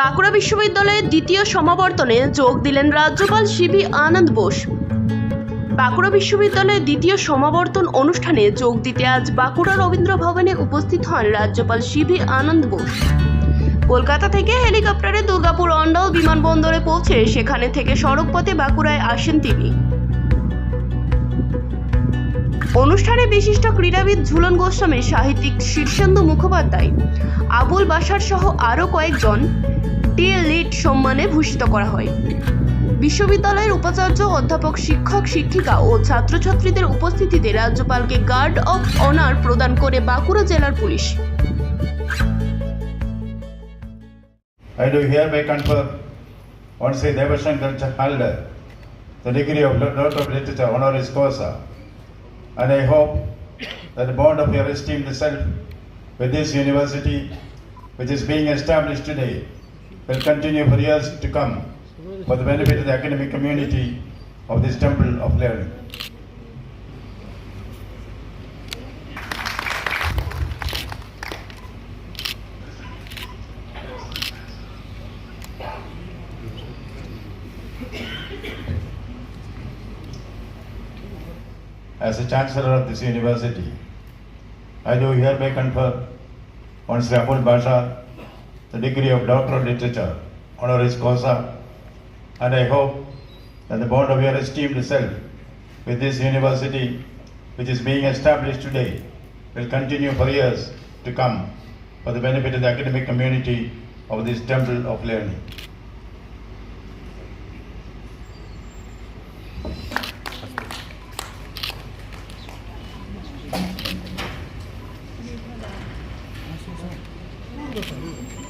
বাঁকুড়া বিশ্ববিদ্যালয়ের দ্বিতীয় সমাবর্তনে যোগ দিলেন রাজ্যপাল শিবি আনন্দ বোস। বাঁকুড়া বিশ্ববিদ্যালয়ের দ্বিতীয় সমাবর্তন অনুষ্ঠানে যোগ দিতে আজ বাঁকুড়া রবীন্দ্র ভবনে উপস্থিত হন রাজ্যপাল শিবি আনন্দ বোস। কলকাতা থেকে হেলিকপ্টারে দুর্গাপুর অন্ডল বিমানবন্দরে পৌঁছে সেখানে থেকে সড়কপথে বাঁকুড়ায় আসেন তিনি। অনুষ্ঠানে বিশিষ্ট ক্রীড়াবিদ ঝুলন গোস্বামী সাহিত্যিক শীর্ষেন্দু মুখোপাধ্যায় আবুল বাসার সহ আরও কয়েকজন টিএ লিড সম্মানে ভূষিত করা হয়। বিশ্ববিদ্যালয়ের উপাচার্য অধ্যাপক শিক্ষক শিক্ষিকা ও ছাত্রছাত্রীদের উপস্থিতিতে রাজ্যপালকে গার্ড অফ অনার প্রদান করে বাঁকুড়া জেলার police. I do hereby confer on Sri Devashankar Halder the degree of Doctor of Literature honoris causa, and I hope that the bond of your esteemed self with this university, which is being established today, will continue for years to come for the benefit of the academic community of this temple of learning. As the Chancellor of this university, I do hereby confer on Sri Abul Basha the degree of Doctor of Literature, honoris causa, and I hope that the bond of your esteemed self with this university, which is being established today, will continue for years to come for the benefit of the academic community of this temple of learning. Thank you.